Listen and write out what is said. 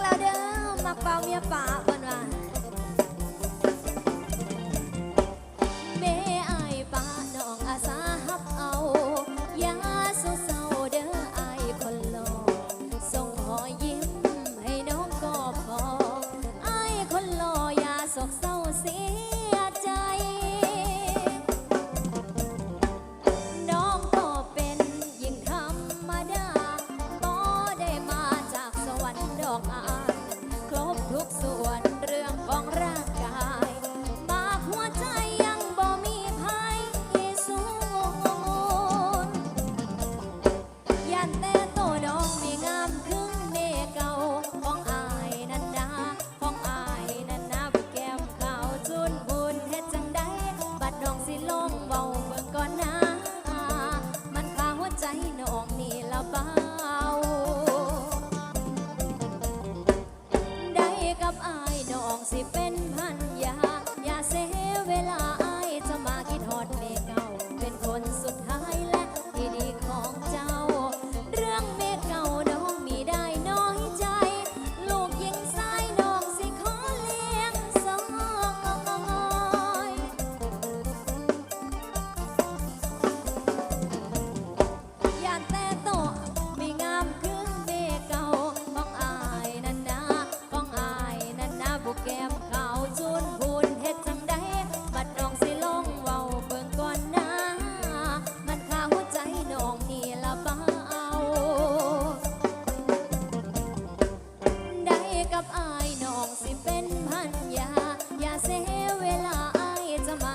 เป่าเมียป่าเพิ่นว่าแม่อายป่าน้องอาสาฮับเอาอย่าเศร้าเศร้าเด้ออายคนหล่อส่งหอยยิ้มให้น้องก็พออายคนหล่ออย่าโศกเศร้าเสีย bye. แกมขาวชุนพูเฮ็ดจัได้บัดน้องสิลงเว้เบิ่งก่อนนะมันข้าหัวใจน้องนี่ละเบาได้กับอาน้องสิเป็นพันยายาเสียเวลาอจะมา